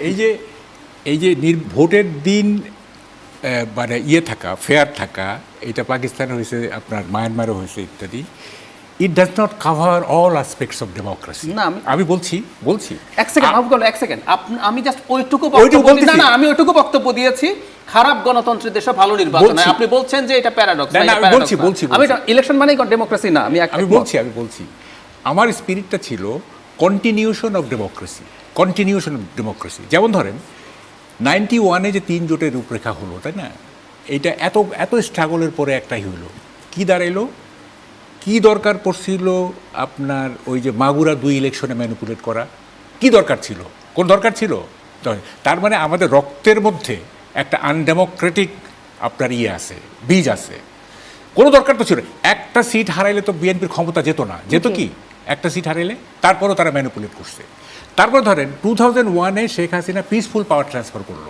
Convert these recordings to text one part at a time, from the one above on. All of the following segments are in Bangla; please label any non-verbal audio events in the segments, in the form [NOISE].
এই যে এই যে ভোটের দিন মানে ইয়ে থাকা ফেয়ার থাকা এটা পাকিস্তানে হয়েছে আপনার মায়ানমারও হয়েছে ইত্যাদি it does not cover all aspects of democracy না, আমি- বলছি বলছি। এক সেকেন্ড করল এক সেকেন্ড আমি জাস্ট ওইটুকু না না আমি ওইটুকু বক্তব্য দিয়েছি। খারাপ গণতন্ত্রের দেশে ভালো নির্বাচন হয়। আপনি বলছেন যে এটা প্যারাডক্স না, না, আমি বলছি, বলছি, আমি ইলেকশন মানেই ডেমোক্রেসি না আমি আমি বলছি আমি বলছি। আমার স্পিরিটটা ছিল continuation of democracy continuation of democracy যেমন ধরেন নাইনটি ওয়ানে যে তিন জোটের রূপরেখা হলো তাই না? এইটা এত এত স্ট্রাগলের পরে একটাই হইল কি দাঁড়াইলো? কি দরকার পড়ছিল আপনার ওই যে মাগুরা দুই ইলেকশনে ম্যানিপুলেট করা? কি দরকার ছিল? কোন দরকার ছিল? তার মানে আমাদের রক্তের মধ্যে একটা আনডেমোক্রেটিক আপনার ইয়ে আছে বীজ আছে। কোনো দরকার তো ছিল একটা সিট হারাইলে তো বিএনপির ক্ষমতা যেত না। যেত কি? একটা সিট হারাইলে, তারপরও তারা ম্যানিপুলেট করছে। তারপর ধরেন টু থাউজেন্ড ওয়ানে Sheikh Hasina peaceful power transfer করল।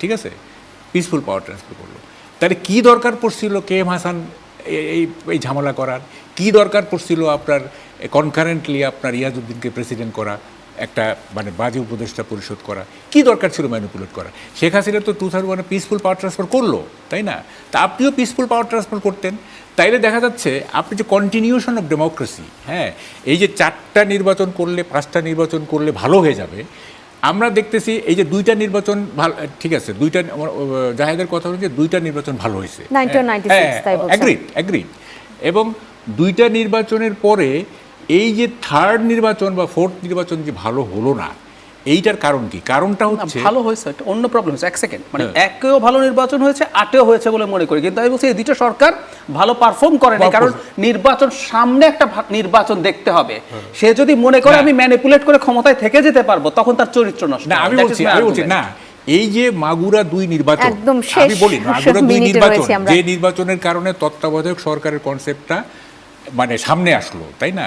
ঠিক আছে? পিসফুল পাওয়ার ট্রান্সফার করল। তাহলে কি দরকার পড়ছিল কে এম হাসান এই এই ঝামেলা করার? কি দরকার পড়ছিল আপনার কনকারেন্টলি আপনার ইয়াজউদ্দিনকে প্রেসিডেন্ট করা, একটা মানে বাজে উপদেষ্টা পরিশোধ করা? কি দরকার ছিল ম্যানিপুলেট করা? শেখ হাসিনা তো টু থাউজেন্ড ওয়ানে পিসফুল পাওয়ার ট্রান্সফার করল, তাই না? তা আপনিও পিসফুল পাওয়ার ট্রান্সফার করতেন। তাইলে দেখা যাচ্ছে আপনি যে কন্টিনিউশন অফ ডেমোক্রেসি হ্যাঁ এই যে চারটা নির্বাচন করলে পাঁচটা নির্বাচন করলে ভালো হয়ে যাবে আমরা দেখতেছি এই যে দুইটা নির্বাচন ভালো ঠিক আছে দুইটা জাহেদের কথা হচ্ছে দুইটা নির্বাচন ভালো হয়েছে 1996 তাই বলছেন। অ্যাগ্রিড অ্যাগ্রিড এবং দুইটা নির্বাচনের পরে এই যে থার্ড নির্বাচন বা ফোর্থ নির্বাচন যে ভালো হলো না এইটার কারণ কি? কারণটা হচ্ছে ভালো হয়েছে অন্য প্রবলেম হচ্ছে এক সেকেন্ড মানে হ্যাঁ। একেও ভালো নির্বাচন হয়েছে আটেও হয়েছে বলে মনে করি। কিন্তু আমি বলছি এই দুটো সরকার ভালো পারফর্ম করেনি Perform- কারণ নির্বাচন সামনে একটা নির্বাচন দেখতে হবে। সে যদি মনে করে আমি ম্যানিপুলেট করে ক্ষমতায় থেকে যেতে পারব তখন তার চরিত্র নষ্ট না আমি বলছি আমি বলছি না এই যে মাগুরা দুই নির্বাচন একদম শেষ আমি বলি [LAUGHS] মাগুরা দুই নির্বাচন যে নির্বাচনের কারণে তত্ত্বাবধায়ক সরকারের কনসেপ্টটা মানে সামনে আসলো তাই না?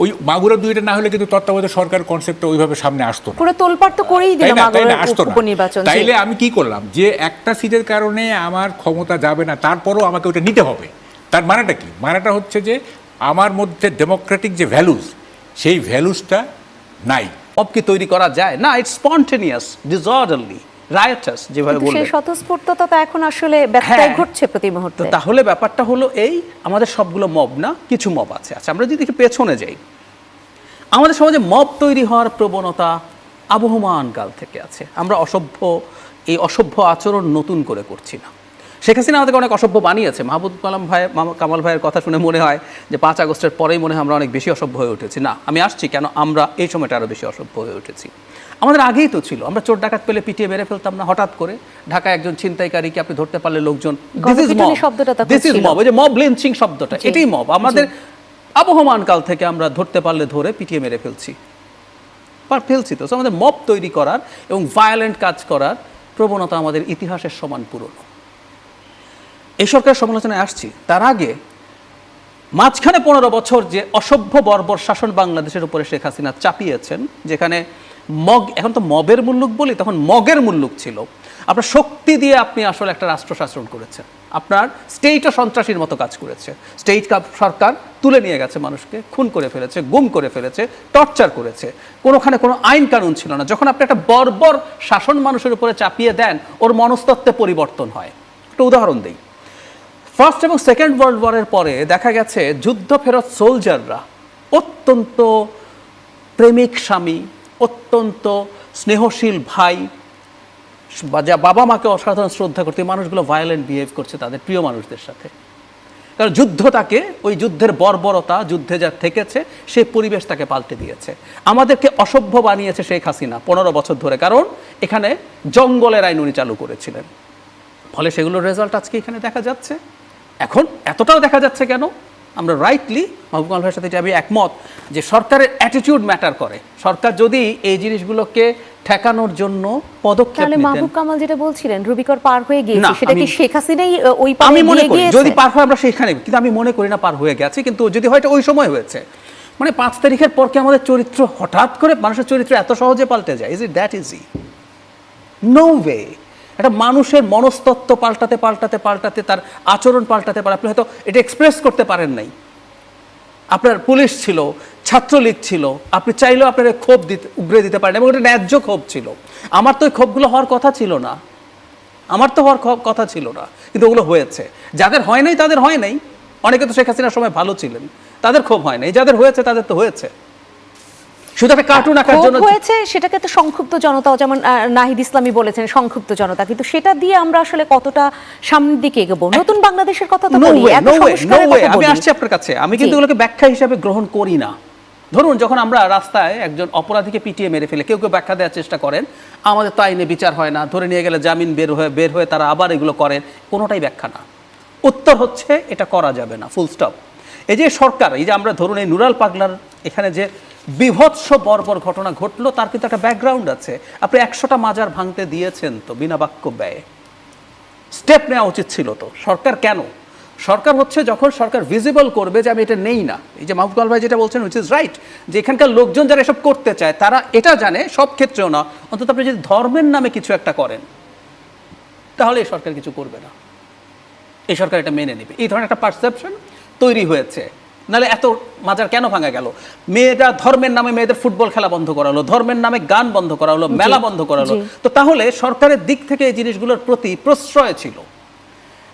ওই মাগুরা দুইটা না হলে কিন্তু তত্ত্বাবধায়ক সরকার কনসেপ্টটা ওইভাবে সামনে আসতো না। পুরো তোলপাড় তো করেই দিল না? উপনির্বাচন তাইলে আমি কি করলাম? যে একটা সিটের কারণে আমার ক্ষমতা যাবে না তারপরও আমাকে ওটা নিতে হবে। তার মানেটা কি? মানেটা হচ্ছে যে আমার মধ্যে ডেমোক্রেটিক যে ভ্যালুস সেই ভ্যালুসটা নাই। মব কি তৈরি করা যায় না ইটস স্পন্টেনিয়াস ডিসঅর্ডারলি রাইটাস যেভাবে কিন্তু সেই বললেন। স্বতঃস্ফূর্ততা তো এখন আসলে ব্যত্যয় হ্যাঁ। ঘটছে প্রতি তো মুহূর্তে তাহলে ব্যাপারটা হলো এই আমাদের সবগুলো মব না কিছু মব আছে। আচ্ছা আমরা যদি একটু পেছনে যাই। আমাদের সমাজে মব তৈরি হওয়ার প্রবণতা আবহমান কাল থেকে আছে। আমরা অসভ্য এই অসভ্য আচরণ নতুন করে করছি না। শেখ হাসিনা আমাদেরকে অনেক অসভ্য বানিয়েছে। মাহবুব কালাম ভাই কামাল ভাইয়ের কথা শুনে মনে হয় যে পাঁচ আগস্টের পরেই মনে হয় আমরা অনেক বেশি অসভ্য হয়ে উঠেছি। না আমি আসছি কেন আমরা এই সময়টা আরও বেশি অসভ্য হয়ে উঠেছি। আমাদের আগেই তো ছিল। আমরা চোর ডাকাত পেলে পিটিয়ে মেরে ফেলতাম না হঠাৎ করে ঢাকায় একজন ছিনতাইকারীকে আপনি ধরতে পারলে লোকজন দিস ইজ মব ওই যে মব লিঞ্চিং শব্দটা এটাই মব আমাদের আবহমান কাল থেকে আমরা ধরতে পারলে ধরে পিটিয়ে মেরে ফেলছি। ফেলছি তো। আমাদের মব তৈরি করার এবং ভায়োলেন্ট কাজ করার প্রবণতা আমাদের ইতিহাসের সমান পুরনো। এই সরকার সমালোচনায় আসছি। তার আগে মাঝখানে পনেরো বছর যে অসভ্য বর্বর শাসন বাংলাদেশের উপরে শেখ হাসিনা চাপিয়েছেন যেখানে মগ, এখন তো মবের মুল্লুক বলি, তখন মগের মুল্লুক ছিল। আপনার শক্তি দিয়ে আপনি আসলে একটা রাষ্ট্র শাসন করেছেন। আপনার স্টেটও সন্ত্রাসীর মতো কাজ করেছে। স্টেট সরকার তুলে নিয়ে গেছে মানুষকে, খুন করে ফেলেছে, গুম করে ফেলেছে টর্চার করেছে। কোনোখানে কোনো আইন কানুন ছিল না। যখন আপনি একটা বর্বর শাসন মানুষের উপরে চাপিয়ে দেন, ওর মনস্তত্ত্বে পরিবর্তন হয়। একটা উদাহরণ দিই। ফার্স্ট এবং সেকেন্ড ওয়ার্ল্ড ওয়ারের পরে দেখা গেছে, যুদ্ধ ফেরত সোলজাররা অত্যন্ত প্রেমিক স্বামী অত্যন্ত স্নেহশীল ভাই, বা যা বাবা মাকে অসাধারণ শ্রদ্ধা করতে মানুষগুলো ভায়োলেন্ট বিহেভ করছে তাদের প্রিয় মানুষদের সাথে। কারণ যুদ্ধ তাকে, ওই যুদ্ধের বর্বরতা, যুদ্ধে যা থেকেছে সেই পরিবেশ তাকে পাল্টে দিয়েছে। আমাদেরকে অসভ্য বানিয়েছে শেখ হাসিনা পনেরো বছর ধরে। কারণ এখানে জঙ্গলের আইন উনি চালু করেছিলেন। ফলে সেগুলোর রেজাল্ট আজকে এখানে দেখা যাচ্ছে। এখন এতটাও দেখা যাচ্ছে কেন? আমরা রাইটলি মাহবুব ভাইয়ের সাথে এটা আমি একমত যে সরকারের অ্যাটিটিউড ম্যাটার করে। সরকার যদি এই জিনিসগুলোকে ঠেকানোর জন্য পদক্ষেপ তাহলে মাহবুব কামাল যেটা বলছিলেন রুবিকর পার হয়ে গিয়েছে সেটা কি শেখ হাসিনাই ওই আমি মনে করি যদি পার হয় আমরা সেখানে কিন্তু আমি মনে করি না পার হয়ে গেছে কিন্তু যদি হয়তো ওই সময় হয়েছে। মানে পাঁচ তারিখের পর কি আমাদের চরিত্র হঠাৎ করে মানুষের চরিত্র এত সহজে পাল্টে যায়? Is it that easy no way একটা মানুষের মনস্তত্ত্ব পাল্টাতে পাল্টাতে পাল্টাতে তার আচরণ পাল্টাতে পারে। আপনি হয়তো এটা এক্সপ্রেস করতে পারেন নাই। আপনার পুলিশ ছিল, ছাত্রলীগ ছিল, আপনি চাইলেও আপনার ক্ষোভ দিতে, উগরে দিতে পারেন এবং এটা ন্যায্য ক্ষোভ ছিল। আমার তো ওই ক্ষোভগুলো হওয়ার কথা ছিল না। আমার তো হওয়ার কথা ছিল না। কিন্তু ওগুলো হয়েছে। যাদের হয় নাই, তাদের হয় নাই। অনেকে তো শেখ হাসিনার সময় ভালো ছিলেন। তাদের ক্ষোভ হয় নাই। যাদের হয়েছে, তাদের তো হয়েছে। শুধু একটা কার্টুন আঁকার জন্য হয়েছে সেটাকে তো সংক্ষুব্ধ জনতাও যেমন নাহিদ ইসলামী বলেছেন সংক্ষুব্ধ জনতা। কিন্তু সেটা দিয়ে আমরা আসলে কতটা সামনের দিকে এগোবো? নতুন বাংলাদেশের কথা তো বলি এত নো সংস্কারের কথা আমি আসছি আপনার কাছে। আমি কিন্তু এগুলোকে ব্যাখ্যা হিসাবে গ্রহণ করি না। ধরুন যখন আমরা রাস্তায় একজন অপরাধীকে পিটিয়ে মেরে ফেলে কেউ কেউ ব্যাখ্যা দেওয়ার চেষ্টা করেন আমাদের তো আইনে বিচার হয় না ধরে নিয়ে গেলে জামিন বের হয়ে বের হয়ে তারা আবার এগুলো করেন। কোনোটাই ব্যাখ্যা না। উত্তর হচ্ছে এটা করা যাবে না ফুল স্টপ এই যে সরকার এই যে আমরা ধরুন এই নুরাল পাগলার এখানে যে বিভৎস বর্বর ঘটনা ঘটলো, তার কিন্তু একটা ব্যাকগ্রাউন্ড আছে। আপনি একশোটা মাজার ভাঙতে দিয়েছেন তো, বিনা বাক্য ব্যয়ে। স্টেপ নেওয়া উচিত ছিল তো, সরকার কেন? সরকার হচ্ছে যখন সরকার ভিজিবল করবে যে আমি এটা নেই না, এই যে মাহবুব ভাই যেটা বলছেন উইচ ইজ রাইট যে এখানকার লোকজন যারা এসব করতে চায়, তারা এটা জানে, সব ক্ষেত্রেও না, অন্তত আপনি যদি ধর্মের নামে কিছু একটা করেন, তাহলে এই সরকার কিছু করবে না। এই সরকার এটা মেনে নেবে। এই ধরনের একটা পারসেপশন তৈরি হয়েছে। নাহলে এত মাজার কেন ভাঙা গেল? মেয়েরা ধর্মের নামে মেয়েদের ফুটবল খেলা বন্ধ করা হলো ধর্মের নামে গান বন্ধ করা হলো মেলা বন্ধ করা হলো তো তাহলে সরকারের দিক থেকে এই জিনিসগুলোর প্রতি প্রশ্রয় ছিল।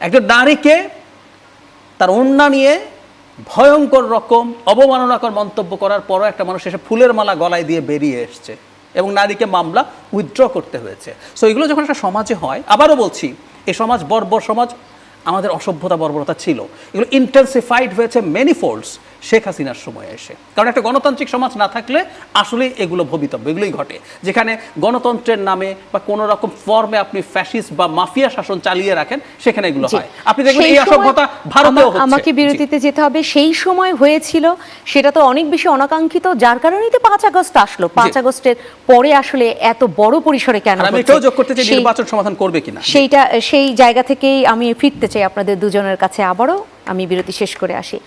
একজন নারীকে তার অন্যা নিয়ে ভয়ঙ্কর রকম অবমাননাকর মন্তব্য করার পরও একটা মানুষ এসে ফুলের মালা গলায় দিয়ে বেরিয়ে এসছে এবং নারীকে মামলা উইথড্র করতে হয়েছে। সো এগুলো যখন একটা সমাজে হয় আবারও বলছি এই সমাজ বর্বর সমাজ আমাদের অসভ্যতা বর্বরতা ছিল। এগুলো ইন্টেন্সিফাইড হয়েছে মেনি ফোল্ডস শেখ হাসিনার সময় এসে। কারণ একটা গণতান্ত্রিক সমাজ না থাকলে আসলে এগুলো ভবিতব্য এগুলোই ঘটে। যেখানে গণতন্ত্রের নামে বা কোনো রকম ফর্মে আপনি ফ্যাসিস্ট বা মাফিয়া শাসন চালিয়ে রাখেন সেখানে এগুলো হয়। আপনি দেখবেন এই অসভ্যতা ভারতেও হচ্ছে। আমাকে বিরতিতে যেতে হবে। সেই সময় হয়েছিল সেটা তো অনেক বেশি অনাকাঙ্ক্ষিত যার কারণেই তো পাঁচ আগস্ট আসলো। পাঁচ আগস্টের পরে আসলে এত বড় পরিসরে কেন আমি? এটাও যোগ করতে চাই নির্বাচন সমাধান করবে কিনা। সেইটা সেই জায়গা থেকেই আমি ফিরতে চাই আপনাদের দুজনের কাছে আবারও। আমি বিরতি শেষ করে আসি।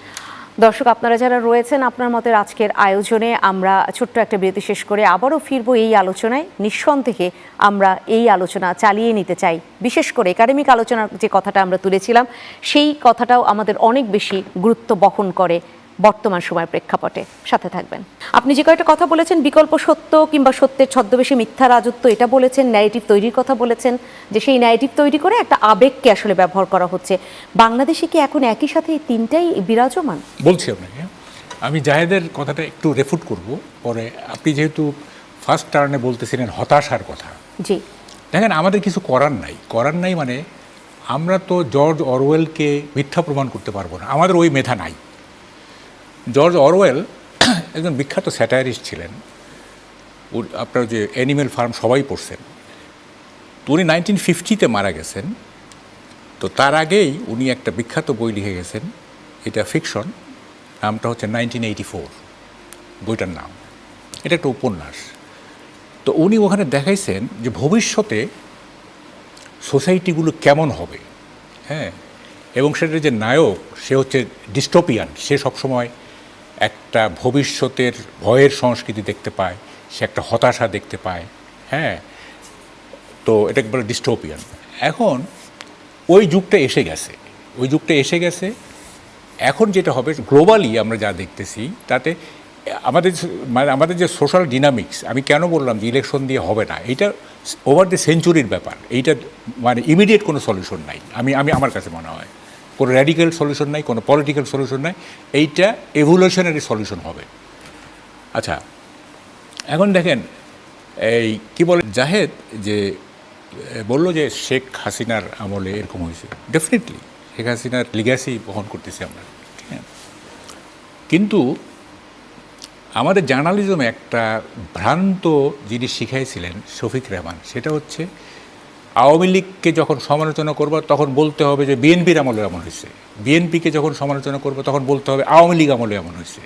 দর্শক, আপনারা যারা রয়েছেন আপনার মতের আজকের আয়োজনে আমরা ছোট্ট একটা বিরতি শেষ করে আবারও ফিরবো এই আলোচনায়। নিঃসন্দেহে আমরা এই আলোচনা চালিয়ে নিতে চাই। বিশেষ করে একাডেমিক আলোচনার যে কথাটা আমরা তুলেছিলাম, সেই কথাটাও আমাদের অনেক বেশি গুরুত্ব বহন করে। বর্তমান সময়ের প্রেক্ষাপটে। সাথে থাকবেন। আপনি যে কয়েকটা কথা বলেছেন বিকল্প সত্য কিংবা সত্যের ছদ্মবেশে মিথ্যা রাজত্ব এটা বলেছেন ন্যারেটিভ তৈরির কথা বলেছেন যে সেই ন্যারেটিভ তৈরি করে একটা আবেগকে আসলে ব্যবহার করা হচ্ছে। বাংলাদেশে কি এখন একই সাথে এই তিনটাই বিরাজমান? বলছি আপনাকে আমি জাহেদের কথাটা একটু রেফুট করব। পরে আপনি যেহেতু ফার্স্ট টার্নে বলতেছিলেন হতাশার কথা। জি। দেখেন আমাদের কিছু করার নাই। করার নাই মানে আমরা তো জর্জ অরওয়েলকে মিথ্যা প্রমাণ করতে পারব না। আমাদের ওই মেধা নাই। জর্জ অরওয়েল একজন বিখ্যাত স্যাটায়ারিস্ট ছিলেন। আপনার যে অ্যানিমেল ফার্ম সবাই পড়ছেন। উনি নাইনটিন ফিফটিতে মারা গেছেন। তো তার আগেই উনি একটা বিখ্যাত বই লিখে গেছেন। এটা ফিকশন নামটা হচ্ছে নাইনটিন এইটি ফোর বইটার নাম। এটা একটা উপন্যাস। তো উনি ওখানে দেখাইছেন যে ভবিষ্যতে সোসাইটিগুলো কেমন হবে। হ্যাঁ? এবং সেটার যে নায়ক, সে হচ্ছে ডিস্টোপিয়ান সে সবসময় একটা ভবিষ্যতের ভয়ের সংস্কৃতি দেখতে পায়, সে একটা হতাশা দেখতে পায় হ্যাঁ? তো এটা বলে ডিস্টোপিয়ান এখন ওই যুগটা এসে গেছে, ওই যুগটা এসে গেছে। এখন যেটা হবে গ্লোবালি আমরা যা দেখতেছি, তাতে আমাদের মানে আমাদের যে সোশ্যাল ডিনামিক্স আমি কেন বললাম যে ইলেকশন দিয়ে হবে না, এইটা ওভার দ্য সেঞ্চুরির ব্যাপার। এইটা মানে ইমিডিয়েট কোনো সলিউশন নাই, আমি আমি, আমার কাছে মনে হয়। কোনো র্যাডিক্যাল সলিউশন নাই, কোনো পলিটিক্যাল সলিউশন নাই, এইটা এভলিউশনারি সলিউশন হবে। আচ্ছা এখন দেখেন, এই কি বলে, জাহেদ যে বলল যে শেখ হাসিনার আমলে এরকম হয়েছে। ডেফিনেটলি শেখ হাসিনার লিগ্যাসি বহন করতেছি আমরা। আছে? কিন্তু আমাদের জার্নালিজমে একটা ভ্রান্ত জিনিস শিখাইছিলেন, শফিক রহমান, সেটা হচ্ছে আওয়ামী লীগকে যখন সমালোচনা করব, তখন বলতে হবে যে বিএনপির আমলে এমন হয়েছে। বিএনপিকে যখন সমালোচনা করব, তখন বলতে হবে আওয়ামী লীগ আমলে এমন হয়েছে।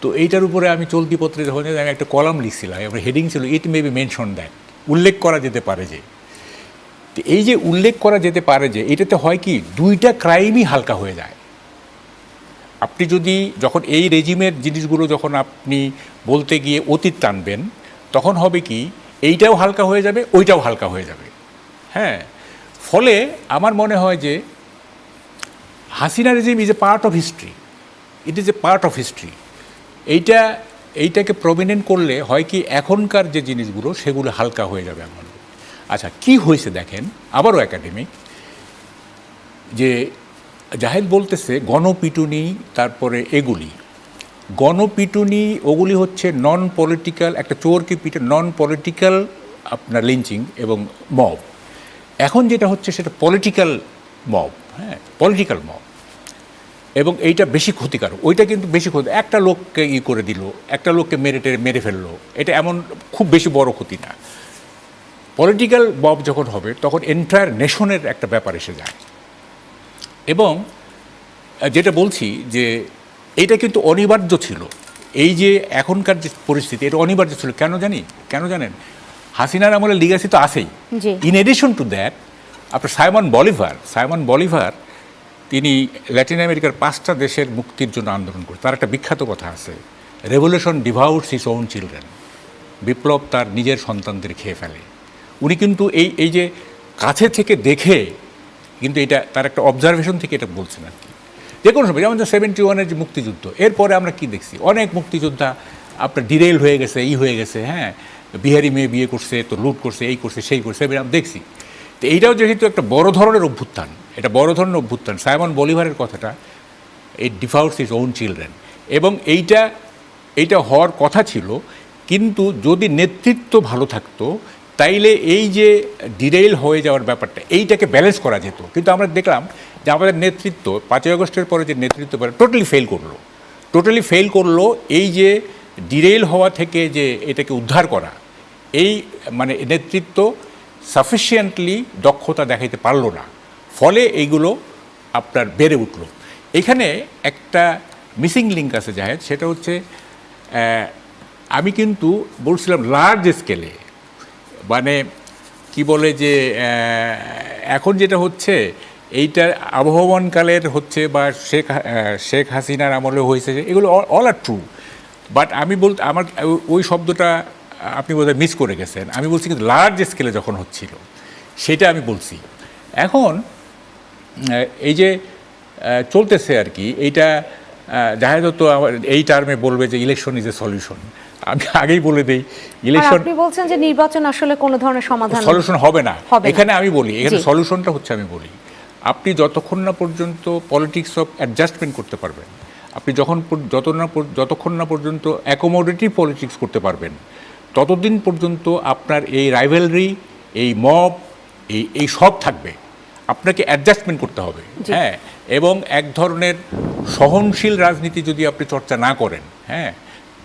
তো এইটার উপরে আমি চলতি পত্রে যখন আমি একটা কলাম লিখছিলাম আমার হেডিং ছিল it may be mention that উল্লেখ করা যেতে পারে যে। এই যে উল্লেখ করা যেতে পারে যে, এটাতে হয় কি, দুইটা ক্রাইমই হালকা হয়ে যায়। আপনি যদি যখন এই রেজিমের জিনিসগুলো যখন আপনি বলতে গিয়ে অতীত টানবেন, তখন হবে কি, এইটাও হালকা হয়ে যাবে, ওইটাও হালকা হয়ে যাবে। হ্যাঁ ফলে আমার মনে হয় যে Hasina regime is a part of history it is a part of history এইটা, এইটাকে প্রমিনেন্ট করলে হয় কি এখনকার যে জিনিসগুলো সেগুলো হালকা হয়ে যাবে আমার আচ্ছা কি হয়েছে দেখেন, আবারও একাডেমিক যে জাহেদ বলতেছে গণপিটুনি, তারপরে এগুলি। গণপিটুনি, ওগুলি হচ্ছে নন পলিটিক্যাল একটা চোরকে পিটে নন পলিটিক্যাল আপনার লিঞ্চিং এবং মব এখন যেটা হচ্ছে সেটা পলিটিক্যাল মব হ্যাঁ পলিটিক্যাল মব এবং এইটা বেশি ক্ষতিকারক। ওইটা কিন্তু বেশি ক্ষতি, একটা লোককে ই করে দিল, একটা লোককে মেরে টেরে, মেরে ফেলল, এটা এমন খুব বেশি বড় ক্ষতি না। পলিটিক্যাল মব যখন হবে, তখন এন্টায়ার নেশনের একটা ব্যাপার এসে যায়। এবং যেটা বলছি যে, এইটা কিন্তু অনিবার্য ছিল। এই যে এখনকার যে পরিস্থিতি, এটা অনিবার্য ছিল। কেন জানি? কেন জানেন? হাসিনার আমলে লিগাসি তো আছেই। ইন এডিশন টু দ্যাট আপনার সাইমন বলিভার সাইমন বলিভার তিনি ল্যাটিন আমেরিকার পাঁচটা দেশের মুক্তির জন্য আন্দোলন করে তার একটা বিখ্যাত কথা আছে revolution devours his own children বিপ্লব তার নিজের সন্তানদের খেয়ে ফেলে। উনি কিন্তু এই এই যে কাছে থেকে দেখে কিন্তু এটা তার একটা অবজারভেশন থেকে এটা বলছেন আর কি। যে কোনো সময় যেমন সেভেন্টি ওয়ানের যে মুক্তিযুদ্ধ এরপরে আমরা কি দেখছি? অনেক মুক্তিযোদ্ধা আপনার ডিরেল হয়ে গেছে ই হয়ে গেছে হ্যাঁ? বিহারি মেয়ে বিয়ে করছে, তো লুট করছে, এই করছে, সেই করছে আমরা দেখছি। তো এইটাও যেহেতু একটা বড় ধরনের অভ্যুত্থান, এটা বড় ধরনের অভ্যুত্থান। সাইমন বলিভারের কথাটা এই ডিফাউটস ইজ ওন চিলড্রেন এবং এইটা এইটা হওয়ার কথা ছিল, কিন্তু যদি নেতৃত্ব ভালো থাকতো, তাইলে এই যে ডিরেইল হয়ে যাওয়ার ব্যাপারটা, এইটাকে ব্যালেন্স করা যেত। কিন্তু আমরা দেখলাম যে আমাদের নেতৃত্ব, পাঁচই আগস্টের পরে যে নেতৃত্ব টোটালি ফেল করল। টোটালি ফেল করল এই যে ডিরেইল হওয়া থেকে যে এটাকে উদ্ধার করা। এই মানে নেতৃত্ব সাফিসিয়েন্টলি দক্ষতা দেখাইতে পারল না। ফলে এইগুলো আপনার বেড়ে উঠল। এখানে একটা মিসিং লিঙ্ক আছে জাহেদ, সেটা হচ্ছে আমি কিন্তু বলছিলাম লার্জ স্কেলে মানে কি বলে যে এখন যেটা হচ্ছে, এইটা আবহমানকালের হচ্ছে বা শেখ শেখ হাসিনার আমলে হয়েছে, এগুলো অল আর ট্রু বাট আমি বলতে, আমার ওই শব্দটা আপনি বোধহয় মিস করে গেছেন। আমি বলছি কিন্তু লার্জ স্কেলে যখন হচ্ছিল সেটা আমি বলছি। এখন এই যে চলতেছে আর কি এইটা জাহেদ তো আমার এই টার্মে বলবে যে ইলেকশন ইজ এ সলিউশন আমি আগেই বলে দিই ইলেকশন আপনি বলছেন যে নির্বাচন আসলে কোনো ধরনের সমাধান সলিউশন হবে না। এখানে আমি বলি এখানে সলিউশনটা হচ্ছে আমি বলি আপনি যতক্ষণ না পর্যন্ত পলিটিক্স অফ অ্যাডজাস্টমেন্ট করতে পারবেন আপনি যখন যত না যতক্ষণ না পর্যন্ত অ্যাকোমোডেটিভ পলিটিক্স করতে পারবেন ততদিন পর্যন্ত আপনার এই রাইভেলরি এই মব এই এই সব থাকবে। আপনাকে অ্যাডজাস্টমেন্ট করতে হবে। হ্যাঁ? এবং এক ধরনের সহনশীল রাজনীতি যদি আপনি চর্চা না করেন হ্যাঁ?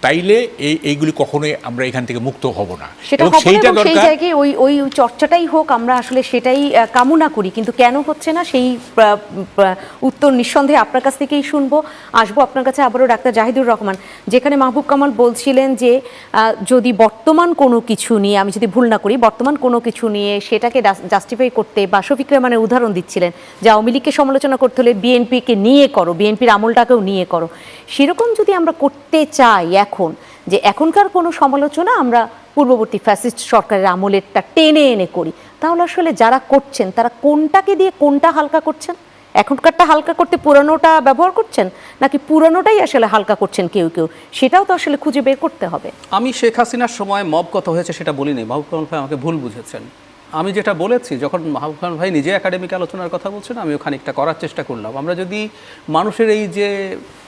তাইলে এই এইগুলি কখনোই আমরা এখান থেকে মুক্ত হব না। এবং সেইটা এবং সেই দরকার জায়গায় ওই ওই চর্চাটাই হোক আমরা আসলে সেটাই কামনা করি। কিন্তু কেন হচ্ছে না সেই উত্তর নিঃসন্দেহে আপনার কাছ থেকেই শুনব। আসব আপনার কাছে আবারও ডাক্তার জাহিদুর রহমান। যেখানে মাহবুব কামাল বলছিলেন যে যদি বর্তমান কোনো কিছু নিয়ে আমি যদি ভুল না করি বর্তমান কোনো কিছু নিয়ে সেটাকে জাস্টিফাই করতে বা শফিক রহমানের উদাহরণ দিচ্ছিলেন যে আওয়ামী লীগকে সমালোচনা করতে হলে বিএনপিকে নিয়ে করো বিএনপির আমলটাকেও নিয়ে করো। সেরকম যদি আমরা করতে চাই এখন যে এখনকার কোনো সমালোচনা আমরা পূর্ববর্তী ফ্যাসিস্ট সরকারের আমলেরটা টেনে এনে করি। তাহলে আসলে যারা করছেন, তারা কোনটাকে দিয়ে কোনটা হালকা করছেন? এখনকারটা হালকা করতে পুরানোটা ব্যবহার করছেন? নাকি পুরানোটাই আসলে হালকা করছেন কেউ কেউ? সেটাও তো আসলে খুঁজে বের করতে হবে। আমি শেখ হাসিনার সময় মব কত হয়েছে সেটা বলিনি। মাহবুব খান ভাই আমাকে ভুল বুঝেছেন। আমি যেটা বলেছি, যখন মাহবুব কামাল ভাই নিজে একাডেমিক আলোচনার কথা বলছেন, আমিও খানিকটা করার চেষ্টা করলাম। আমরা যদি মানুষের এই যে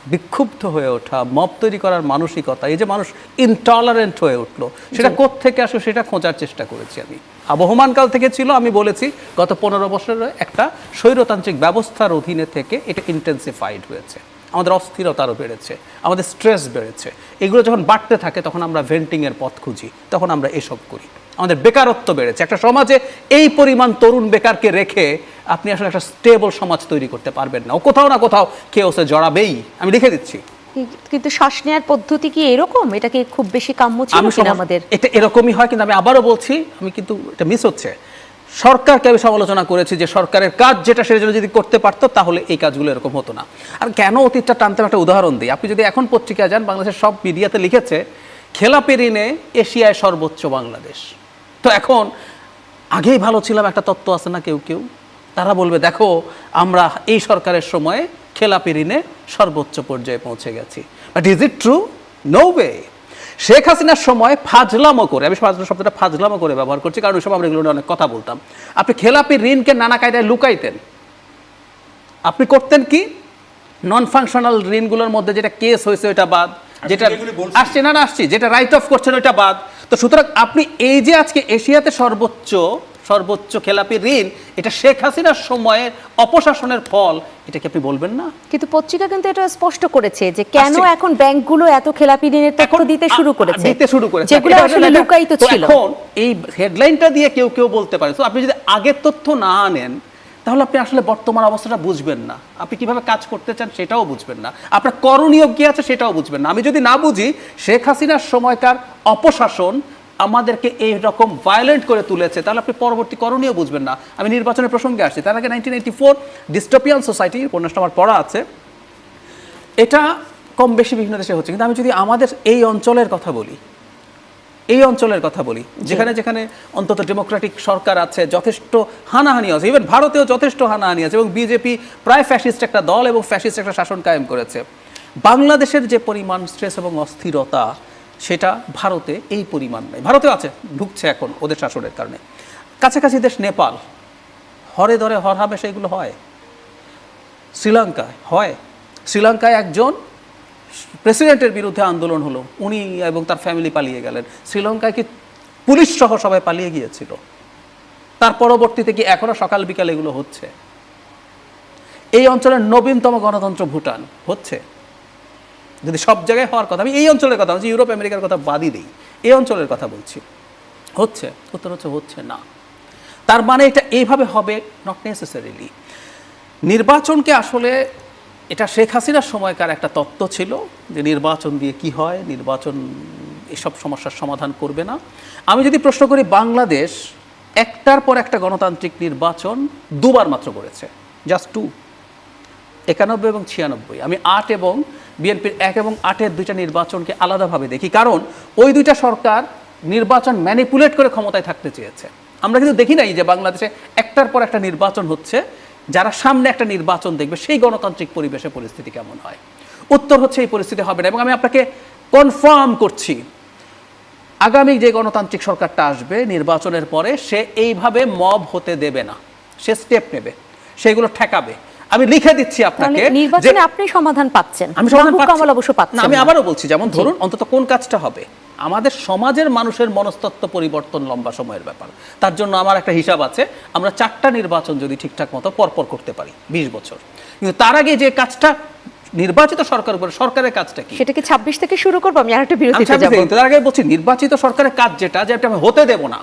বিক্ষুব্ধ হয়ে ওঠা মব তৈরি করার মানসিকতা এই যে মানুষ ইনটলারেন্ট হয়ে উঠল সেটা থেকে আসলে সেটা খোঁজার চেষ্টা করেছি আমি। আবহমানকাল থেকে ছিল আমি বলেছি গত পনেরো বছরের একটা স্বৈরতান্ত্রিক ব্যবস্থার অধীনে থেকে এটা ইন্টেন্সিফাইড হয়েছে। আমাদের অস্থিরতারও বেড়েছে আমাদের স্ট্রেস বেড়েছে। এগুলো যখন বাড়তে থাকে তখন আমরা ভেন্টিংয়ের পথ খুঁজি তখন আমরা এসব করি। আমাদের বেকারত্ব বেড়েছে। একটা সমাজে এই পরিমাণ তরুণ বেকারকে রেখে আপনি আসলে একটা স্টেবল সমাজ তৈরি করতে পারবেন না। ও কোথাও না কোথাও কেউ সে জড়াবেই। আমি লিখে দিচ্ছি। কিন্তু শ্বাস নেওয়ার পদ্ধতি কি এরকম? এটা কি খুব বেশি কাম্য ছিল আমাদের? এটা এরকমই হয় কিন্তু আমি আবারও বলছি আমি কিন্তু এটা মিস হচ্ছে। সরকারকে আমি সমালোচনা করেছি যে সরকারের কাজ যেটা সেটা যদি করতে পারতো তাহলে এই কাজগুলো এরকম হতো না। আর কেন অতীতটা টানতে একটা উদাহরণ দিই? আপনি যদি এখন পত্রিকায় যান বাংলাদেশের সব মিডিয়াতে লিখেছে খেলা পেরিনে এশিয়ায় সর্বোচ্চ বাংলাদেশ। তো এখন আগেই ভালো ছিলাম, একটা তত্ত্ব আছে না কেউ কেউ? তারা বলবে, দেখো, আমরা এই সরকারের সময়ে খেলাপি ঋণে সর্বোচ্চ পর্যায়ে পৌঁছে গেছি। But is it true no way Sheikh হাসিনার সময় ফাজলামো করে, আমি ফাজলা শব্দটা ফাজলামো করে ব্যবহার করছি, কারণ ওই সময় আমরা এগুলো অনেক কথা বলতাম। আপনি খেলাপি ঋণকে নানা কায়দায় লুকাইতেন। আপনি করতেন কি? নন ফাংশনাল ঋণগুলোর মধ্যে যেটা কেস হয়েছে, ওইটা বাদ। যেটা আসছে না না আসছি যেটা রাইট অফ করছেন ওইটা বাদ। তো সুতরাং আপনি এই যে আজকে এশিয়াতে সর্বোচ্চ সর্বোচ্চ খেলাপি ঋণ এটা শেখ হাসিনার সময়ের অপশাসনের ফল এটা কি আপনি বলবেন না? কিন্তু পত্রিকা কিন্তু এটা স্পষ্ট করেছে যে কেন। এখন ব্যাংকগুলো এত খেলাপি ঋণের তথ্য দিতে শুরু করেছে। দিতে শুরু করেছে। যেগুলো আসলে লুকায়িত ছিল। এখন এই হেডলাইনটা দিয়ে কেউ কেউ বলতে পারে। তো আপনি যদি আগের তথ্য না আনেন তাহলে আপনি আসলে বর্তমান অবস্থাটা বুঝবেন না। আপনি কীভাবে কাজ করতে চান সেটাও বুঝবেন না। আপনার করণীয় কি আছে সেটাও বুঝবেন না। আমি যদি না বুঝি, শেখ হাসিনার সময়কার অপশাসন আমাদেরকে এই রকম ভায়োলেন্ট করে তুলেছে, তাহলে আপনি পরবর্তী করণীয় বুঝবেন না। আমি নির্বাচনের প্রসঙ্গে আসছি। তার আগে nineteen eighty four dystopian society উপন্যাসটা আমার পড়া আছে। এটা কম বেশি বিভিন্ন দেশে হচ্ছে। কিন্তু আমি যদি আমাদের এই অঞ্চলের কথা বলি এই অঞ্চলের কথা বলি যেখানে যেখানে অন্তত ডেমোক্রেটিক সরকার আছে যথেষ্ট হানাহানি আছে ইভেন ভারতেও যথেষ্ট হানাহানি আছে এবং বিজেপি প্রায় ফ্যাসিস্ট একটা দল এবং ফ্যাসিস্ট একটা শাসন কায়েম করেছে। বাংলাদেশের যে পরিমাণ স্ট্রেস এবং অস্থিরতা সেটা ভারতে এই পরিমাণ নেই। ভারতেও আছে ঢুকছে এখন ওদের শাসনের কারণে। কাছাকাছি দেশ নেপাল হরে ধরে হরহামেশা এগুলো হয়। শ্রীলঙ্কায় হয়। শ্রীলঙ্কায় একজন প্রেসিডেন্টের বিরুদ্ধে আন্দোলন হলো। উনি এবং তার ফ্যামিলি পালিয়ে গেলেন। শ্রীলঙ্কায় কি পুলিশ সহ সবাই পালিয়ে গিয়েছিল? তার পরবর্তীতে কি এখনও সকাল বিকাল এগুলো হচ্ছে? এই অঞ্চলের নবীনতম গণতন্ত্র ভুটান হচ্ছে? যদি সব জায়গায় হওয়ার কথা, আমি এই অঞ্চলের কথা বলছি, ইউরোপ, আমেরিকার কথা বাদই দিই। এই অঞ্চলের কথা বলছি। হচ্ছে? উত্তর হচ্ছে হচ্ছে না। তার মানে এটা এইভাবে হবে নট নেসেসারিলি নির্বাচনকে আসলে এটা শেখ হাসিনার সময়কার একটা তত্ত্ব ছিল যে নির্বাচন দিয়ে কি হয়, নির্বাচন এসব সমস্যার সমাধান করবে না। আমি যদি প্রশ্ন করি, বাংলাদেশ একটার পর একটা গণতান্ত্রিক নির্বাচন দুবার মাত্র করেছে জাস্ট টু একানব্বই এবং ছিয়ানব্বই। আমি আট এবং বিএনপির এক এবং আটের দুইটা নির্বাচনকে আলাদাভাবে দেখি, কারণ ওই দুইটা সরকার নির্বাচন ম্যানিপুলেট করে ক্ষমতায় থাকতে চেয়েছে। আমরা কিন্তু দেখি নাই যে বাংলাদেশে একটার পর একটা নির্বাচন হচ্ছে যারা সামনে একটা নির্বাচন দেখবে, সেই গণতান্ত্রিক পরিবেশে পরিস্থিতি কেমন হয়? উত্তর হচ্ছে এই পরিস্থিতি হবে না এবং আমি আপনাকে কনফার্ম করছি, আগামী যে গণতান্ত্রিক সরকারটা আসবে নির্বাচনের পরে সে এইভাবে মব হতে দেবে না, সে স্টেপ নেবে, সেগুলো ঠেকাবে। আমি লিখে দিচ্ছি আপনাকে নির্বাচনে আপনি সমাধান পাচ্ছেন। আমি সমাধান পাচ্ছি। অবশ্য পাচ্ছেন আমি। আবারও বলছি যেমন ধরুন অন্তত কোন কাজটা হবে? আমাদের সমাজের মানুষের মনস্তত্ত্ব পরিবর্তন লম্বা সময়ের ব্যাপার। তার জন্য আমার একটা হিসাব আছে আমরা চারটা নির্বাচন যদি ঠিকঠাক মতো পরপর করতে পারি বিশ বছর। কিন্তু তার আগে যে কাজটা নির্বাচিত সরকার উপরে সরকারের কাজটা কি? সেটা কি ছাব্বিশ থেকে শুরু করব? আমি আর একটা বিরতিতে তার আগে বলছি নির্বাচিত সরকারের কাজ যেটা যেটা আমি হতে দেব না।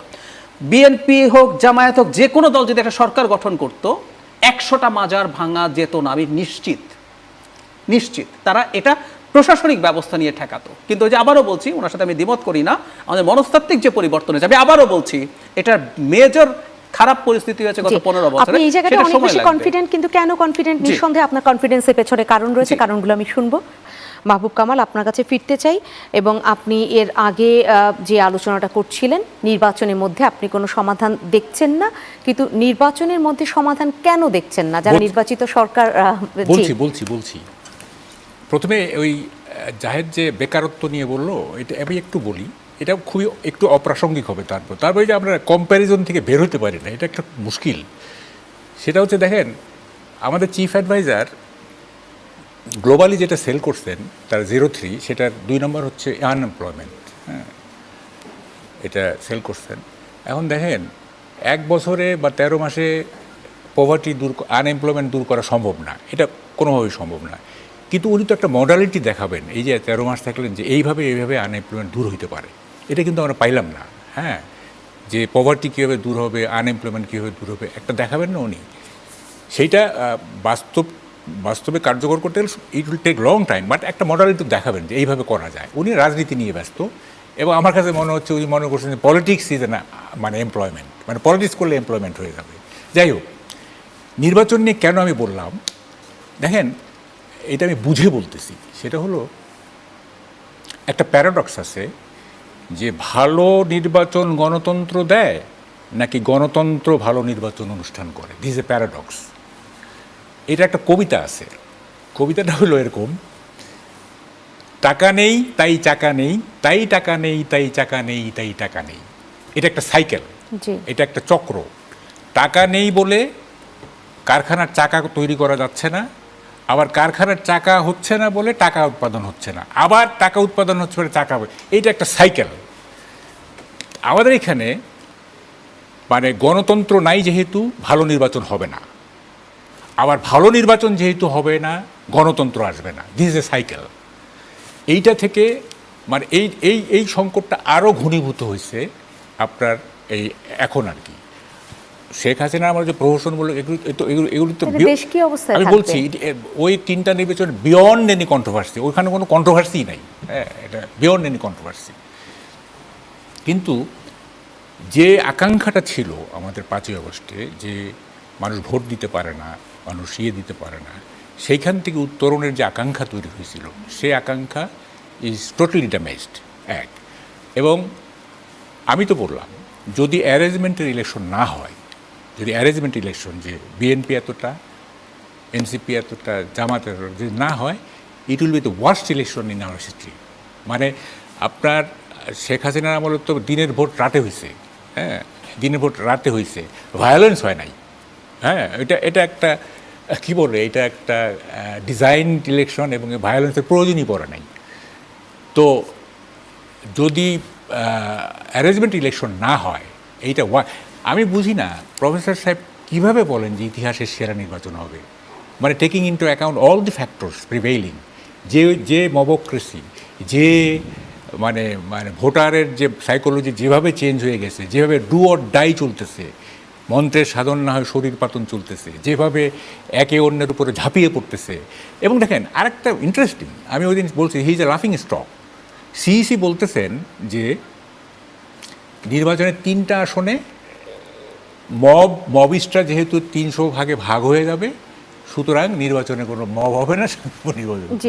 বিএনপি হোক জামায়াত হোক যে কোনো দল যদি একটা সরকার গঠন করত একশোটা মাজার ভাঙা যেত না আমি নিশ্চিত নিশ্চিত। তারা এটা প্রশাসনিক ব্যবস্থা নিয়ে ঠেকাতো। কিন্তু ওই যে আবারও বলছি ওনার সাথে আমি দ্বিমত করি না আমাদের মনস্তাত্ত্বিক যে পরিবর্তন হয়েছে আমি আবারও বলছি এটার মেজর খারাপ পরিস্থিতি হয়েছে গত জি। পনেরো বছরে আপনি এই জায়গাটা অনেক বেশি কনফিডেন্ট কিন্তু কেন কনফিডেন্ট নিঃসন্দেহে আপনার কনফিডেন্সের পেছনে কারণ রয়েছে কারণগুলো আমি শুনব। মাহবুব কামাল আপনার কাছে ফিরতে চাই এবং আপনি এর আগে যে আলোচনাটা করছিলেন নির্বাচনের মধ্যে আপনি কোনো সমাধান দেখছেন না কিন্তু নির্বাচনের মধ্যে সমাধান কেন দেখছেন না? যারা নির্বাচিত সরকার বলছি বলছি বলছি। প্রথমে ওই জাহেদ যে বেকারত্ব নিয়ে বলল এটা আমি একটু বলি এটা খুবই একটু অপ্রাসঙ্গিক হবে তারপর। তারপরে যে আমরা কম্প্যারিজন থেকে বের হতে পারি না এটা একটা মুশকিল। সেটা হচ্ছে দেখেন আমাদের চিফ অ্যাডভাইজার গ্লোবালি যেটা সেল করছেন, তার জিরো থ্রি সেটার দুই নম্বর হচ্ছে আনএমপ্লয়মেন্ট হ্যাঁ এটা সেল করছেন। এখন দেখেন, এক বছরে বা তেরো মাসে পভার্টি দূর আনএমপ্লয়মেন্ট দূর করা সম্ভব না, এটা কোনোভাবেই সম্ভব না। কিন্তু উনি তো একটা মডালিটি দেখাবেন, এই যে তেরো মাস থাকলেন যে এইভাবে এইভাবে আনএমপ্লয়মেন্ট দূর হইতে পারে। এটা কিন্তু আমরা পাইলাম না হ্যাঁ যে পভার্টি কীভাবে দূর হবে আনএমপ্লয়মেন্ট কীভাবে দূর হবে, একটা দেখাবেন না উনি। সেইটা বাস্তব বাস্তবে কার্যকর করতে গেলে it will take long time but একটা মডালিটি দেখাবেন যে এইভাবে করা যায়। উনি রাজনীতি নিয়ে ব্যস্ত, এবং আমার কাছে মনে হচ্ছে উনি মনে করছেন যে পলিটিক্স ইজ না মানে এমপ্লয়মেন্ট মানে পলিটিক্স করলে এমপ্লয়মেন্ট হয়ে যাবে। যাই হোক, নির্বাচন নিয়ে কেন আমি বললাম? দেখেন, এটা আমি বুঝে বলতেছি। সেটা হলো, একটা প্যারাডক্স আছে যে ভালো নির্বাচন গণতন্ত্র দেয়, নাকি গণতন্ত্র ভালো নির্বাচন অনুষ্ঠান করে? দিস এ প্যারাডক্স এটা একটা কবিতা আছে। কবিতাটা হলো এরকম টাকা নেই তাই চাকা নেই তাই টাকা নেই তাই চাকা নেই তাই টাকা নেই। এটা একটা সাইকেল এটা একটা চক্র। টাকা নেই বলে কারখানার চাকা তৈরি করা যাচ্ছে না আবার কারখানার চাকা হচ্ছে না বলে টাকা উৎপাদন হচ্ছে না আবার টাকা উৎপাদন হচ্ছে বলে চাকা এইটা একটা সাইকেল। আমাদের এখানে মানে গণতন্ত্র নাই যেহেতু ভালো নির্বাচন হবে না। আবার ভালো নির্বাচন যেহেতু হবে না গণতন্ত্র আসবে না। দিস এ সাইকেল এইটা থেকে মানে এই এই এই সংকটটা আরও ঘনীভূত হয়েছে আপনার এই এখন আর কি। শেখ হাসিনা আমার যে প্রহসন বলে এগুলো এগুলো এগুলো তো আমি বলছি ওই তিনটা নির্বাচন বিয়ন্ড এনি কন্ট্রোভার্সি ওইখানে কোনো কন্ট্রোভার্সি নাই। হ্যাঁ এটা বিয়ন্ড এনি কন্ট্রোভার্সি কিন্তু যে আকাঙ্ক্ষাটা ছিল আমাদের পাঁচই আগস্টে যে মানুষ ভোট দিতে পারে না মানুষ ইয়ে দিতে পারে না। সেইখান থেকে উত্তরণের যে আকাঙ্ক্ষা তৈরি হয়েছিল সেই আকাঙ্ক্ষা ইজ টোটালি ড্যামেজড এক। এবং আমি তো বললাম, যদি অ্যারেঞ্জমেন্টের ইলেকশন না হয়, যদি অ্যারেঞ্জমেন্ট ইলেকশন যে বিএনপি এতটা এনসিপি এতটা, জামাত এতটা যদি না হয় it will be the worst election in our history মানে আপনার, শেখ হাসিনার আমলে তো দিনের ভোট রাতে হয়েছে হ্যাঁ? দিনের ভোট রাতে হয়েছে। ভায়োলেন্স হয় নাই। হ্যাঁ? এটা এটা একটা কী বলবে, এটা একটা ডিজাইন ইলেকশন এবং ভায়োলেন্সের প্রয়োজনই পড়ে নাই। তো যদি অ্যারেঞ্জমেন্ট ইলেকশন না হয়, এইটা আমি বুঝি না প্রফেসর সাহেব কীভাবে বলেন যে ইতিহাসের সেরা নির্বাচন হবে? মানে taking into account all the factors prevailing যে যে মবক্রেসি যে মানে মানে ভোটারের যে সাইকোলজি যেভাবে চেঞ্জ হয়ে গেছে, যেভাবে ডু অর ডাই চলতেছে মন্ত্রের সাধন না হয় শরীর পাতন চলতেছে যেভাবে একে অন্যের উপরে ঝাঁপিয়ে পড়তেছে। এবং দেখেন আরেকটা ইন্টারেস্টিং আমি ওই দিন বলছি হি ইজ এ লাফিং স্টক সিইসি বলতেছেন যে নির্বাচনের তিনটা আসনে মব মবিস্টরা যেহেতু তিনশো ভাগে ভাগ হয়ে যাবে সুতরাং নির্বাচনে কোনো মব হবে না।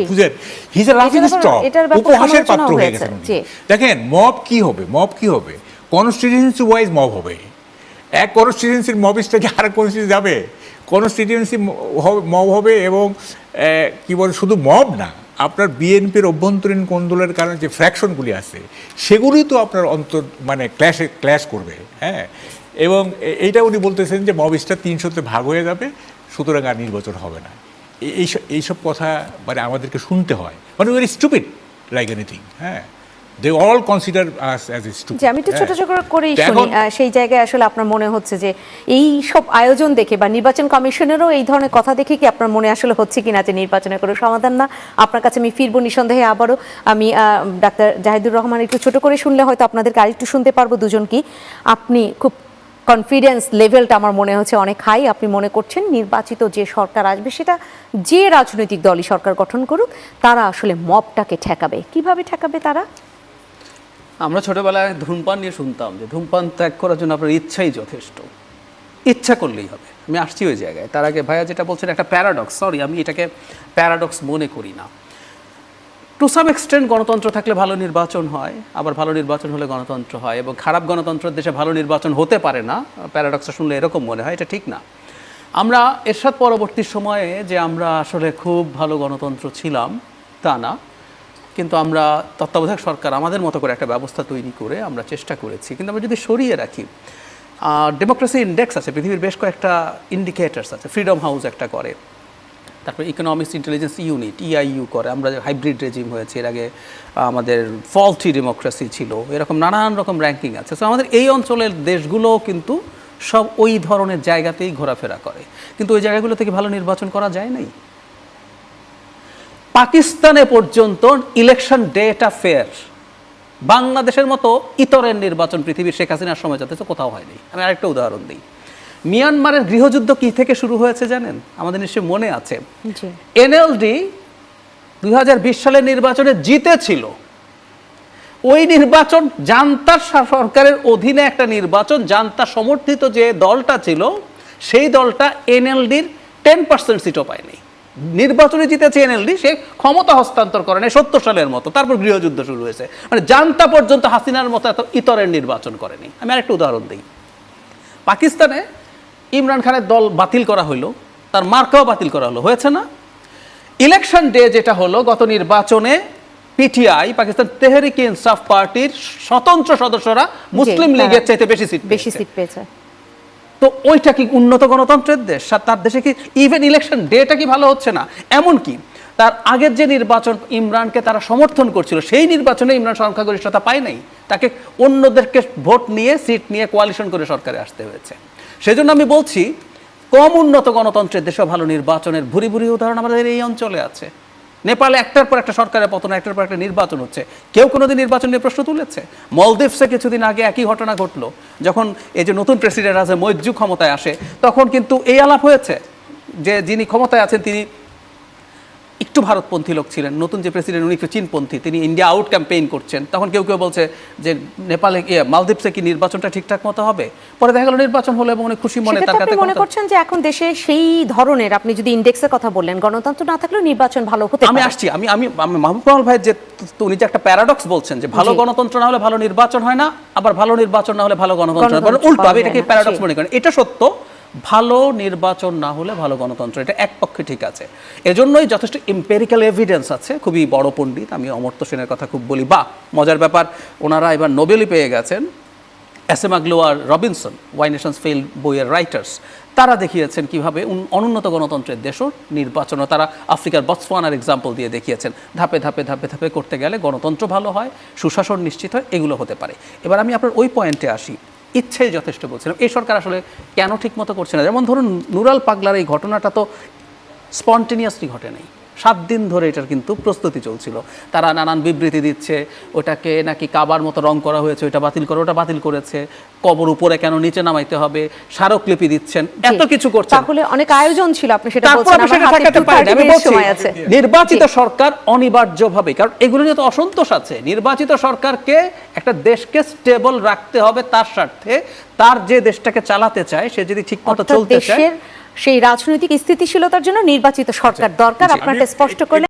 বুঝলেন? হিজ এ লাফিং স্টক উপহাসের পাত্র হয়ে। জি। দেখেন মব কি হবে? মব কি হবে? কনস্টিটিউয়েন্সি ওয়াইজ মব হবে। এক কনস্টিটিউয়েন্সির মবিসটা কি আর কনস্টিটিউন্সি যাবে? কনস্টিটিউয়েন্সি মব হবে এবং কী বলে, শুধু মব না, আপনার বিএনপির অভ্যন্তরীণ কোন্দলের কারণে যে ফ্র্যাকশনগুলি আছে সেগুলি তো আপনার অন্তর মানে ক্ল্যাশে ক্ল্যাশ করবে হ্যাঁ? এবং এইটা উনি বলতেছেন যে মবিসটা তিনশোতে ভাগ হয়ে যাবে, সুতরাং আর নির্বাচন হবে না। এই- এইসব এইসব কথা মানে আমাদেরকে শুনতে হয়। মানে ভেরি স্টুপিড লাইক এনিথিং হ্যাঁ? They all consider us as stupid আমি একটু ছোট ছোট করেই শুনি। সেই জায়গায় আসলে আপনার মনে হচ্ছে যে এই সব আয়োজন দেখে বা নির্বাচন কমিশনেরও এই ধরনের কথা দেখে কি আপনার মনে আসলে হচ্ছে কিনা যে নির্বাচনের কোনো সমাধান না? আপনার কাছে আমি ফিরবো নিঃসন্দেহে আবারও। আমি ডাক্তার জাহিদুর রহমান একটু ছোট করে শুনলে হয়তো আপনাদেরকে আরেকটু শুনতে পারব দুজন কি। আপনি খুব কনফিডেন্স লেভেলটা আমার মনে হচ্ছে অনেক হাই আপনি মনে করছেন নির্বাচিত যে সরকার আসবে সেটা যে রাজনৈতিক দলই সরকার গঠন করুক তারা আসলে মবটাকে ঠেকাবে। কীভাবে ঠেকাবে তারা? আমরা ছোটবেলায় ধূমপান নিয়ে শুনতাম যে ধূমপান ত্যাগ করার জন্য আপনার ইচ্ছাই যথেষ্ট। ইচ্ছা করলেই হবে। আমি আসছি ওই জায়গায়। তার আগে ভাইয়া যেটা বলছেন, একটা প্যারাডক্স সরি আমি এটাকে প্যারাডক্স মনে করি না। টু সাম এক্সটেন্ট গণতন্ত্র থাকলে ভালো নির্বাচন হয়, আবার ভালো নির্বাচন হলে গণতন্ত্র হয় এবং খারাপ গণতন্ত্রের দেশে ভালো নির্বাচন হতে পারে না। প্যারাডক্সটা শুনলে এরকম মনে হয়, এটা ঠিক না। আমরা এরশাদ পরবর্তী সময়ে যে আমরা আসলে খুব ভালো গণতন্ত্র ছিলাম, তা না। কিন্তু আমরা তত্ত্বাবধায়ক সরকার আমাদের মতো করে একটা ব্যবস্থা তৈরি করে আমরা চেষ্টা করেছি। কিন্তু আমরা যদি সরিয়ে রাখি ডেমোক্রেসি ইন্ডেক্স আছে, পৃথিবীর বেশ কয়েকটা ইন্ডিকেটার্স আছে ফ্রিডম হাউস একটা করে। তারপরে ইকোনমিক্স ইন্টেলিজেন্স ইউনিট ইআইইউ করে। আমরা যে হাইব্রিড রেজিম হয়েছে, এর আগে আমাদের ফলটি ডেমোক্রেসি ছিল। এরকম নানান রকম র্যাঙ্কিং আছে। সো আমাদের এই অঞ্চলের দেশগুলোও কিন্তু সব ওই ধরনের জায়গাতেই ঘোরাফেরা করে। কিন্তু ওই জায়গাগুলো থেকে ভালো নির্বাচন করা যায় নাই। পাকিস্তানে পর্যন্ত ইলেকশন ডেটা ফেয়ার বাংলাদেশের মতো ইতরের নির্বাচন পৃথিবীর শেখ হাসিনার সময় যথেষ্ট কোথাও হয়নি। আমি আরেকটা উদাহরণ দিই। মিয়ানমারের গৃহযুদ্ধ কি থেকে শুরু হয়েছে জানেন? আমাদের নিশ্চয়ই মনে আছে। এনএলডি দু হাজার বিশ সালের নির্বাচনে জিতেছিল। ওই নির্বাচন জান্তার সরকারের অধীনে একটা নির্বাচন জান্তা সমর্থিত যে দলটা ছিল সেই দলটা এনএলডির টেন পার্সেন্ট সিটও পায়নি। নির্বাচনে জিতেছে এনএলডি সে ক্ষমতা হস্তান্তর করে নাই সত্তর সালের মতো। তারপর গৃহযুদ্ধ শুরু হয়েছে। মানে জান্তা পর্যন্ত হাসিনার মতো এত ইতরের নির্বাচন করেনি। আমি আরেকটা উদাহরণ দিই। পাকিস্তানে ইমরান খানের দল বাতিল করা হলো তার মার্কাও বাতিল করা হলো। হয়েছে না? ইলেকশন ডে যেটা হলো গত নির্বাচনে পিটিআই পাকিস্তান তেহরিক ইনসাফ পার্টির স্বতন্ত্র সদস্যরা মুসলিম লীগের চাইতে বেশি সিট বেশি সিট পেয়েছে। তো ওইটা কি উন্নত গণতন্ত্রের দেশ? তার দেশে কি ইভেন ইলেকশন ডেটা কি ভালো হচ্ছে না? এমন কি তার আগের যে নির্বাচন ইমরানকে তারা সমর্থন করছিল, সেই নির্বাচনে ইমরান সংখ্যাগরিষ্ঠতা পায় নাই। তাকে অন্যদেরকে ভোট নিয়ে সিট নিয়ে কোয়ালিশন করে সরকারে আসতে হয়েছে। সেজন্য আমি বলছি, কম উন্নত গণতন্ত্রের দেশে ভালো নির্বাচনের ভুরি ভুরি উদাহরণ আমাদের এই অঞ্চলে আছে। নেপালে একটার পর একটা সরকারের পতন, একটার পর একটা নির্বাচন হচ্ছে। কেউ কোনোদিন নির্বাচন নিয়ে প্রশ্ন তুলেছে? মলদ্বীপসে কিছুদিন আগে একই ঘটনা ঘটলো। যখন এই যে নতুন প্রেসিডেন্ট আছে মৈজু ক্ষমতায় আসে, তখন কিন্তু এই আলাপ হয়েছে যে যিনি ক্ষমতায় আছেন তিনি একটু ভারতপন্থী লোক ছিলেন নতুন যে প্রেসিডেন্ট উনি একটু চীনপন্থী তিনি ইন্ডিয়া আউট ক্যাম্পেইন করছেন। তখন কেউ কেউ বলছে যে নেপালে ইয়ে মালদ্বীপসে কি নির্বাচনটা ঠিকঠাক মতো হবে? পরে দেখা গেল নির্বাচন হলো এবং উনি খুশি মনে তার কাছে মনে করছেন যে এখন দেশে সেই ধরনের আপনি যদি ইন্ডেক্সের কথা বললেন গণতন্ত্র না থাকলেও নির্বাচন ভালো হতে আমি আসছি আমি আমি মাহবুব কামাল ভাই যে উনি যে একটা প্যারাডক্স বলছেন যে ভালো গণতন্ত্র না হলে ভালো নির্বাচন হয় না আবার ভালো নির্বাচন না হলে ভালো গণতন্ত্র না। গণতন্ত্র বরং উল্টো আমি এটাকে প্যারাডক্স মনে করেন এটা সত্য ভালো নির্বাচন না হলে ভালো গণতন্ত্র, এটা এক পক্ষে ঠিক আছে। এজন্যই যথেষ্ট ইম্পেরিক্যাল এভিডেন্স আছে, খুবই বড় পণ্ডিত, আমি অমর্ত্য সেনের কথা খুব বলি। বা মজার ব্যাপার, ওনারা এবার নোবেলই পেয়ে গেছেন। Acemoglu Robinson, why nations fail বইয়ের রাইটার্স তারা দেখিয়েছেন কীভাবে অনুন্নত গণতন্ত্রের দেশও নির্বাচন তারা আফ্রিকার বৎসওয়ানার এক্সাম্পল দিয়ে দেখিয়েছেন। ধাপে ধাপে ধাপে ধাপে করতে গেলে গণতন্ত্র ভালো হয়, সুশাসন নিশ্চিত হয়, এগুলো হতে পারে। এবার আমি আপনার ওই পয়েন্টে আসি। ইচ্ছেই যথেষ্ট বলছিলাম। এই সরকার আসলে কেন ঠিক মতো করছে না? যেমন ধরুন নুরাল পাগলার এই ঘটনাটা তো স্পন্টেনিয়াসলি ঘটে নাই। সাত দিন ধরে এটার কিন্তু প্রস্তুতি চলছিল। তারা নানান বিবৃতি দিচ্ছে ওটাকে নাকি কাবার মতো রং করা হয়েছে ওটা বাতিল করে ওটা বাতিল করেছে কবর উপরে কেন নিচে নামাইতে হবে স্মারকলিপি দিচ্ছেন এত কিছু করছেন। তাহলে অনেক আয়োজন ছিল আপনি সেটা বলছেন আপনি আমার সেটা হাতে ঠেকাতে 230 পারেন আমি বলছি নির্বাচিত। সরকার অনিবার্যভাবে কারণ এগুলো নিয়ে তো অসন্তোষ আছে। নির্বাচিত সরকারকে একটা দেশকে স্টেবল রাখতে হবে তার স্বার্থে তার যে দেশটাকে চালাতে চায় সে যদি ঠিক মতো চলতে চায় সেই রাজনৈতিক স্থিতিশীলতার জন্য নির্বাচিত সরকার দরকার। জি, আপনার স্পষ্ট করলেন